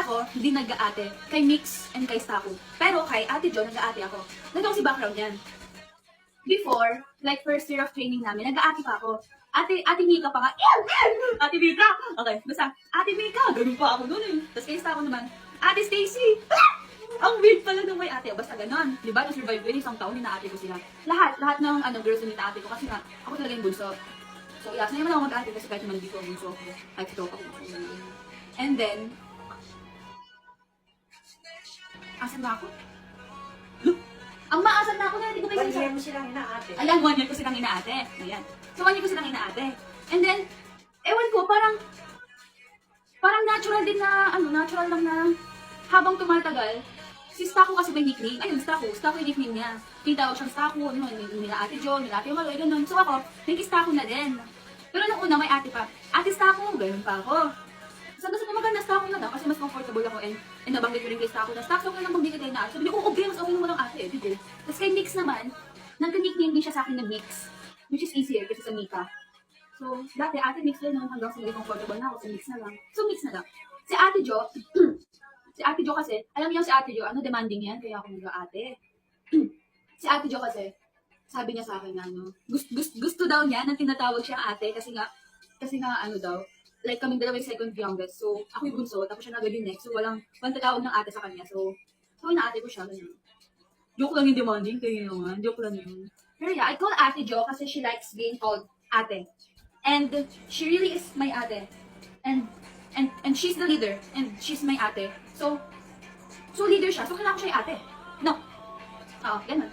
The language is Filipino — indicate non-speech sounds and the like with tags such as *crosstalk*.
ako, hindi nag-aate. Kay Mix and kay Staku. Pero kay Ate Jo, nag-aate ako. Ganito kasi background yan. Before, like first year of training namin, nag-aate pa ako. Ate, Ate Mika pa nga. Ate Mika! Okay, basta, Ate Mika! Ganun pa ako nun eh. Tapos kay Staku naman, Ate Stacy! *laughs* Ang weird pala nung may ate. Basta ganon. Di ba? Na-survive ko yun. Isang taon, hinaate ko sila. Lahat, lahat ng ano, girls na hinaate ko. Kasi nga, ako talaga yung bunso. So, yeah, sanay naman ako mag-ate kasi kahit naman dito ang bunso ko. Kahit ito ako. And then, asan ba ako? Look! Ang maasan na ako na hindi ko may sinasabi. mo silang inaate? Ayan, one year ko silang inaate. Ayan. So, one year ko silang inaate. And then, ewan ko, parang, parang natural din na, ano, natural lang na, habang tumatagal, si Stako kasi may nickname. Ayun, Stako. Stako yung nickname niya. Tinatawag siyang Stako, ano, nila Ate Jo, nila Ate Maloy, ganun. So ako, naging Stako na din. Pero nung una, may ate pa. Ate Stako, ganun pa ako. Sabi ko, maganda Stako na lang kasi mas comfortable ako and, and nabanggit ko rin kay Stako na Stako, okay lang magbigay tayo na ate. Sabi niya, oo, okay, mas okay naman ang ate, di ba? Tapos kay Mix naman, nagka-nickname din siya sa akin na Mix. Which is easier kasi sa Mika. So, dati ate Mix lang naman hanggang sa naging comfortable na ako, sa Mix na lang. So, Mix na lang. Si Ate Jo, *clears throat* si Ate Jo kasi, alam niyo si Ate Jo, ano demanding yan, kaya ako nag-ate. *clears throat* si Ate Jo kasi, sabi niya sa akin na ano, gusto, gusto, gusto daw niya nang tinatawag siya ate kasi nga, kasi nga ano daw, like kaming dalawa yung second youngest. So, ako yung bunso, tapos siya na yung next. So, walang, walang tatawag ng ate sa kanya. So, so inaate ko siya. Ganun. Joke lang yung demanding, kayo naman. Joke lang yun. Pero yeah, I call Ate Jo kasi she likes being called ate. And she really is my ate. And and and she's the leader. And she's my ate. So, so leader siya. So, kailangan ko siya yung ate. No. Oo, ganun.